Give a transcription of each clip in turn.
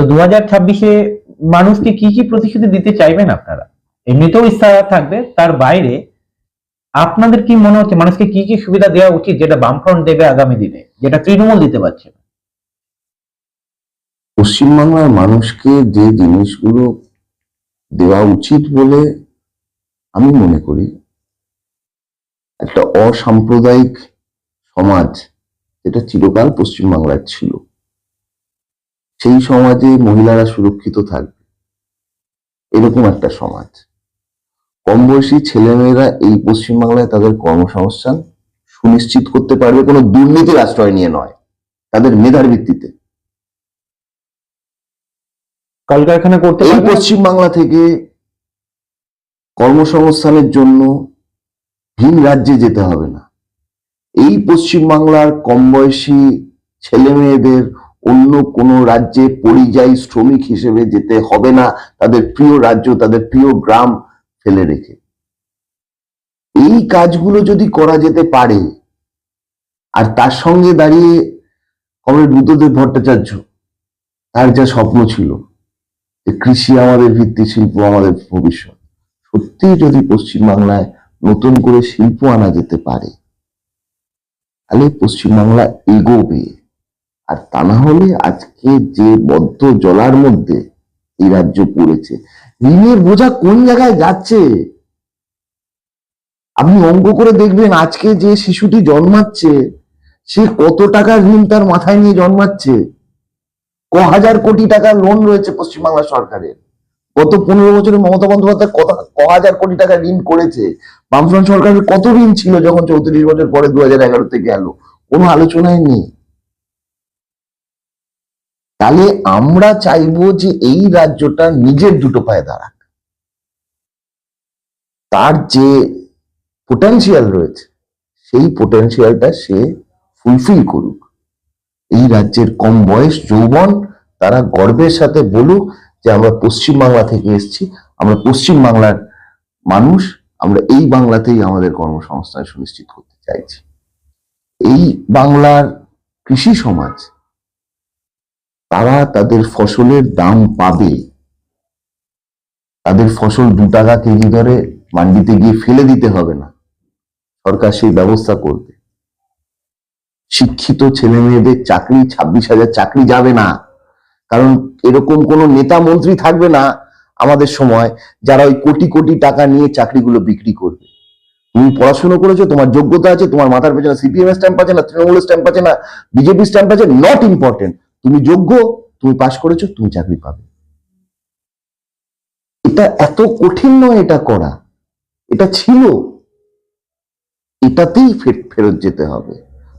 তো দু হাজার ছাব্বিশে মানুষকে কি কি প্রতিশ্রুতি দিতে চাইবেন আপনারা? এমনিতেও ইস্তাহার থাকবে, তার বাইরে আপনাদের কি মনে হচ্ছে, মানুষকে কি কি সুবিধা দেওয়া উচিত যেটা বামফ্রন্ট দেবে আগামী দিনে, যেটা তৃণমূল দিতে পারছে পশ্চিমবাংলার মানুষকে যে জিনিসগুলো দেওয়া উচিত বলে আমি মনে করি, একটা অসাম্প্রদায়িক সমাজ যেটা চিরকাল পশ্চিমবাংলার ছিল। সেই সমাজে মহিলারা সুরক্ষিত থাকবে। এরকম একটা সমাজ। কম বয়সী ছেলেমেয়েরা এই পশ্চিমবাংলায় তাদের কর্মসংস্থান সুনিশ্চিত করতে পারবে কোনো দুর্নীতির আশ্রয় নিয়ে নয় তাদের মেধার ভিত্তিতে। কলকারখানা করতে এই? পশ্চিমবাংলা থেকে কর্মসংস্থানের জন্য ভিন রাজ্যে যেতে হবে না। এই পশ্চিমবাংলার কম বয়সী ছেলে মেয়েদের অন্য কোনো রাজ্যে পরিযায়ী শ্রমিক হিসেবে যেতে হবে না, তাদের প্রিয় রাজ্য, তাদের প্রিয় গ্রাম ফেলে রেখে। এই কাজগুলো যদি করা যেতে পারে, আর তার সঙ্গে দাঁড়িয়ে কমরেড বুদ্ধদেব ভট্টাচার্য, তার যা স্বপ্ন ছিল যে কৃষি আমাদের ভিত্তি শিল্প, আমাদের ভবিষ্যৎ। সত্যি যদি পশ্চিমবাংলায় নতুন করে শিল্প আনা যেতে পারে, তাহলে পশ্চিমবাংলা এগোবে। আর তা না হলে আজকে যে বদ্ধ জলার মধ্যে এই রাজ্য পড়েছে, ঋণের বোঝা কোন জায়গায় যাচ্ছে? আপনি অঙ্ক করে দেখবেন আজকে যে শিশুটি জন্মাচ্ছে, সে কত টাকা ঋণ তার মাথায় নিয়ে জন্মাচ্ছে? ক হাজার কোটি টাকার লোন রয়েছে পশ্চিমবাংলা সরকারের। গত পনেরো বছরে মমতা বন্দ্যোপাধ্যায় কত, ক হাজার কোটি টাকা ঋণ করেছে? বামফ্রন্ট সরকারের কত ঋণ ছিল যখন চৌত্রিশ বছর পরে দু হাজার এগারো থেকে এলো? কোনো আলোচনায় নেই। তাহলে আমরা চাইব যে এই রাজ্যটা নিজের দুটো পায়ে দাঁড়াক। তার যে পোটেনশিয়াল রয়েছে, সেই পোটেনশিয়ালটা সে ফুলফিল করুক। এই রাজ্যের কম বয়স যৌবন তারা গর্বের সাথে বলুক যে আমরা পশ্চিম বাংলা থেকে এসেছি, আমরা পশ্চিম বাংলার মানুষ, আমরা এই বাংলাতেই আমাদের কর্মসংস্থান সুনিশ্চিত করতে চাইছি। এই বাংলার কৃষি সমাজ তারা তাদের ফসলের দাম পাবে। তাদের ফসল দু টাকা কেজি ধরে মান্ডিতে গিয়ে ফেলে দিতে হবে না। সরকার সেই ব্যবস্থা করবে। শিক্ষিত ছেলে মেয়েদের চাকরি, ছাব্বিশ হাজার চাকরি যাবে না। কারণ এরকম কোন নেতা মন্ত্রী থাকবে না আমাদের সময় যারা ওই কোটি কোটি টাকা নিয়ে চাকরিগুলো বিক্রি করবে। তুমি পড়াশোনা করেছ, তোমার যোগ্যতা আছে, তোমার মাথার পেছনে সিপিএম স্ট্যাম্প আছে না তৃণমূল স্ট্যাম্প আছে না বিজেপি স্ট্যাম্প আছে নট ইম্পর্টেন্ট তুমি যোগ্য, তুমি পাশ করেছ, তুমি চাকরি পাবে। এটা এত কঠিন নয় এটা করা। এটা ছিল। এটাতেই ফেরত যেতে হবে।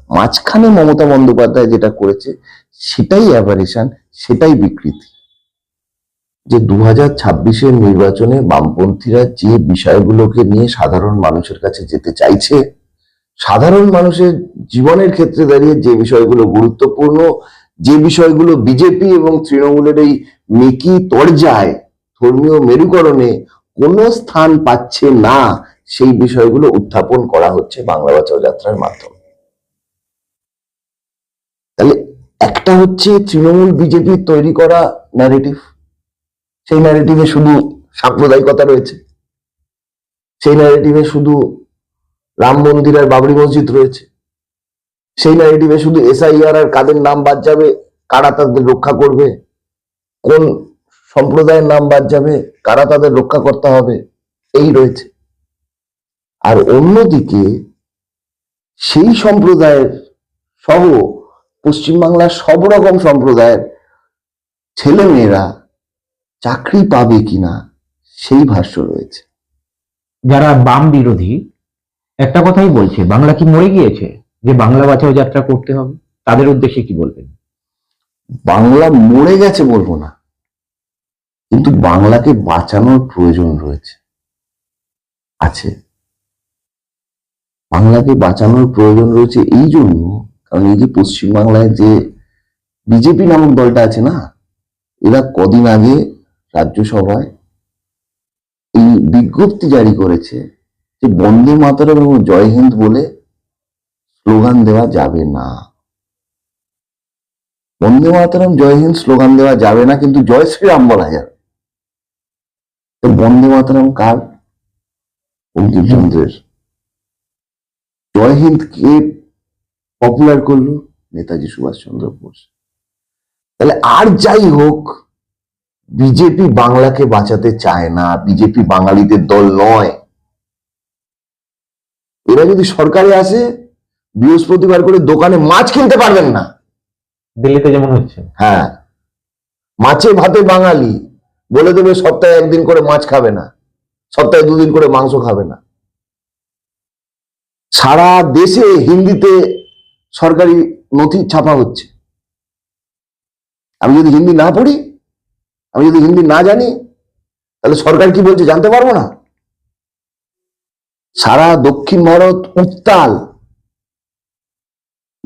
মাঝখানে মমতা বন্দ্যোপাধ্যায় যেটা করেছে, সেটাই অ্যাভারেশন সেটাই বিকৃতি। যে দু হাজার ছাব্বিশের নির্বাচনে বামপন্থীরা যে বিষয়গুলোকে নিয়ে সাধারণ মানুষের কাছে যেতে চাইছে, সাধারণ মানুষের জীবনের ক্ষেত্রে দাঁড়িয়ে যে বিষয়গুলো গুরুত্বপূর্ণ যে বিষয়গুলো বিজেপি এবং তৃণমূলের এই মেকি তরজায় ধর্মীয় মেরুকরণে কোনো স্থান পাচ্ছে না, সেই বিষয়গুলো উত্থাপন করা হচ্ছে বাংলা বাঁচাও যাত্রার মাধ্যমে। তাহলে একটা হচ্ছে তৃণমূল বিজেপি তৈরি করা ন্যারেটিভ সেই ন্যারেটিভে শুধু সাম্প্রদায়িকতা রয়েছে। সেই ন্যারেটিভে শুধু রাম মন্দির আর বাবরি মসজিদ রয়েছে। সেই ন্যারেটিভে শুধু এসআইআর আর কাদের নাম বাদ যাবে, কারা তাদের রক্ষা করবে, কোন সম্প্রদায়ের নাম বাদ যাবে, কারা তাদের রক্ষা করতে হবে, এই রয়েছে। আর অন্যদিকে সেই সম্প্রদায়ের সহ পশ্চিমবাংলার সব রকম সম্প্রদায়ের ছেলে মেয়েরা চাকরি পাবে কিনা, সেই ভাষ্য রয়েছে। যারা বাম বিরোধী, একটা কথাই বলছে, বাংলা কি মরে গিয়েছে? যে বাংলা বাঁচাও যাত্রা করতে হবে, তাদের উদ্দেশ্যে কি বলবেন? বাংলা মরে গেছে বলব না, কিন্তু বাংলাকে বাঁচানোর প্রয়োজন রয়েছে, আছে। বাংলাকে বাঁচানোর প্রয়োজন রয়েছে এই জন্য, কারণ এই যে পশ্চিমবাংলায় যে বিজেপি নামক দলটা আছে না, এরা কদিন আগে রাজ্যসভায় এই বিজ্ঞপ্তি জারি করেছে যে বন্দে মাতরম এবং জয় হিন্দ বলে স্লোগান দেওয়া যাবে না। বন্দে মাতরম, জয় হিন্দ স্লোগান দেওয়া যাবে না, কিন্তু জয় শ্রীরাম বলা যাবে। তো বন্দে মাতরম কার? বঙ্কিমচন্দ্রের জয় হিন্দ কে পপুলার করল? নেতাজি সুভাষচন্দ্র বোস। তাহলে আর যাই হোক, বিজেপি বাংলাকে বাঁচাতে চায় না, বিজেপি বাঙালিদের দল নয়। এরা যদি সরকারে আসে বৃহস্পতিবার করে দোকানে মাছ কিনতে পারবেন না। দিল্লিতে যেমন হচ্ছে। হ্যাঁ। মাছে ভাতে বাঙালি। বলে দেবে সপ্তাহে একদিন করে মাছ খাবে না। সপ্তাহে দুদিন করে মাংস খাবে না। সারা দেশে হিন্দিতে সরকারি নথি ছাপা হচ্ছে। আমি যদি হিন্দি না পড়ি আমি যদি হিন্দি না জানি তাহলে সরকার কি বলছে জানতে পারব না? সারা দক্ষিণ ভারত উত্তাল।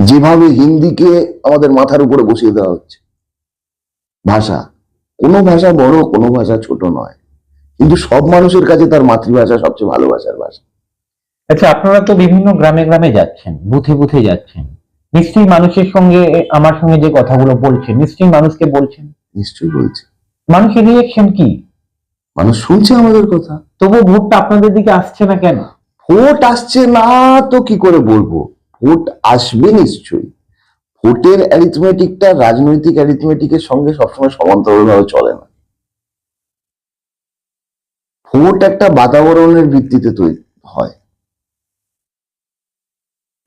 যেভাবে হিন্দিকে আমাদের মাথার উপরে বসিয়ে দেওয়া হচ্ছে। ভাষা কোনো ভাষা বড় কোনো ভাষা ছোট নয়। কিন্তু সব মানুষের কাছে তার মাতৃভাষা সবচেয়ে ভালোবাসার ভাষা। আচ্ছা আপনারা তো বিভিন্ন গ্রামে গ্রামে যাচ্ছেন বুথে বুথে যাচ্ছেন। নিশ্চয়ই মানুষের সঙ্গে আমার সঙ্গে যে কথাগুলো বলছেন নিশ্চয়ই মানুষকে বলছেন? নিশ্চয়ই বলছে। মানুষের রিয়েকশন কি? মানুষ শুনছে আমাদের কথা। তবু ভোটটা আপনাদের দিকে আসছে না কেন? ভোট আসছে না তো কি করে বলব? ভোট আসবে নিশ্চয়ই। ভোটের অ্যারিথমেটিকটা রাজনৈতিক অ্যারিথমেটিকের সঙ্গে সবসময় সমান্তরালভাবে চলে না। ভোট একটা বাতাবরণের ভিত্তিতে তৈরি হয়।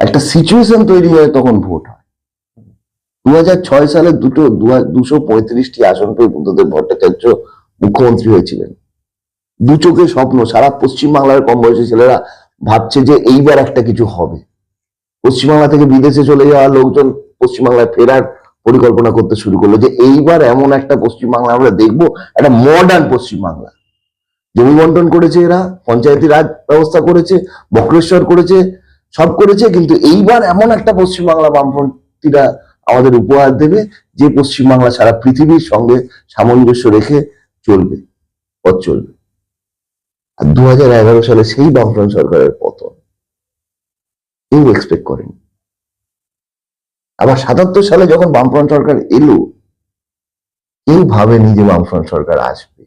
একটা সিচুয়েশন তৈরি হয় তখন ভোট হয়। দু ছয় সালে দুটো দুশো পঁয়ত্রিশটি আসন পেয়ে বুদ্ধদেব ভট্টাচার্য মুখ্যমন্ত্রী হয়েছিলেন। দু চোখে স্বপ্ন, সারা পশ্চিমবাংলার কম বয়সী ছেলেরা ভাবছে যে এইবার একটা কিছু হবে। পশ্চিমবাংলা থেকে বিদেশে চলে যাওয়া লোকজন পশ্চিমবাংলায় ফেরার পরিকল্পনা করতে শুরু করল যে এইবার এমন একটা পশ্চিমবাংলা আমরা দেখব, একটা মডার্ন পশ্চিমবাংলা। জমি বন্টন করেছে এরা, পঞ্চায়েতি রাজ ব্যবস্থা করেছে, বক্রেশ্বর করেছে, সব করেছে, কিন্তু এইবার এমন একটা পশ্চিমবাংলা বামপন্থীরা আমাদের উপহার দেবে, যে পশ্চিমবাংলা সারা পৃথিবীর সঙ্গে সামঞ্জস্য রেখে চলবে, পথ চলবে। আর দু হাজার এগারো সালে সেই বামফ্রন্ট সরকারের পতন। কেউ এক্সপেক্ট করেনি। আবার সাতাত্তর সালে যখন বামফ্রন্ট সরকার এলো কেউ ভাবেনি যে বামফ্রন্ট সরকার আসবে।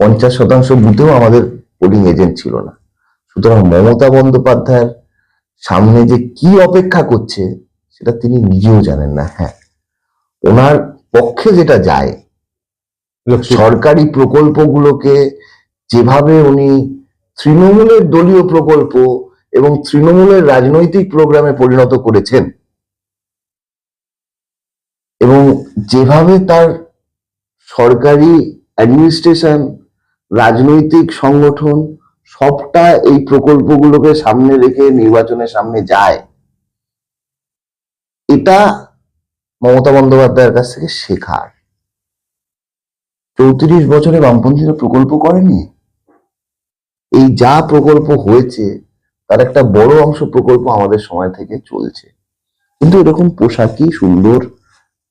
পঞ্চাশ শতাংশ বুথেও আমাদের পোলিং এজেন্ট ছিল না। সুতরাং মমতা বন্দ্যোপাধ্যায়ের সামনে যে কি অপেক্ষা করছে সেটা তিনি নিজেও জানেন না। হ্যাঁ ওনার পক্ষে যেটা যায় সরকারি প্রকল্পগুলোকে যেভাবে উনি তৃণমূলের দলীয় প্রকল্প এবং তৃণমূলের রাজনৈতিক প্রোগ্রামে পরিণত করেছেন। এবং যেভাবে তার সরকারি অ্যাডমিনিস্ট্রেশন রাজনৈতিক সংগঠন, সবটা এই প্রকল্পগুলোকে সামনে রেখে নির্বাচনের সামনে যায়, এটা মমতা বন্দ্যোপাধ্যায়ের কাছ থেকে শেখার। চৌত্রিশ বছরে বামপন্থীরা প্রকল্প করেনি। এই যা প্রকল্প হয়েছে তার একটা বড় অংশ প্রকল্প আমাদের সময় থেকে চলছে। কিন্তু এরকম পোশাকি সুন্দর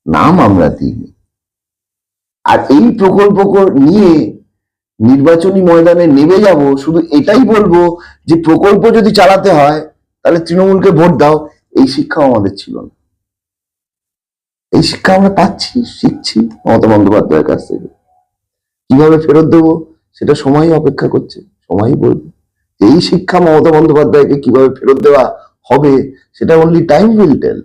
নাম আমরা দিইনি। আর এই প্রকল্প নিয়ে নির্বাচনী ময়দানে নেমে যাব, শুধু এটাই বলব যে প্রকল্প যদি চালাতে হয়, তাহলে তৃণমূলকে ভোট দাও, এই শিক্ষাও আমাদের ছিল না। এই শিক্ষা আমরা পাচ্ছি, শিখছি মমতা বন্দ্যোপাধ্যায়ের কাছ থেকে। কীভাবে ফেরত দেবো, সেটা সময় অপেক্ষা করছে, সময়ই বলবে। এই শিক্ষা মমতা বন্দ্যোপাধ্যায়কে কীভাবে ফেরত দেওয়া হবে সেটা অনলি টাইম উইল টেল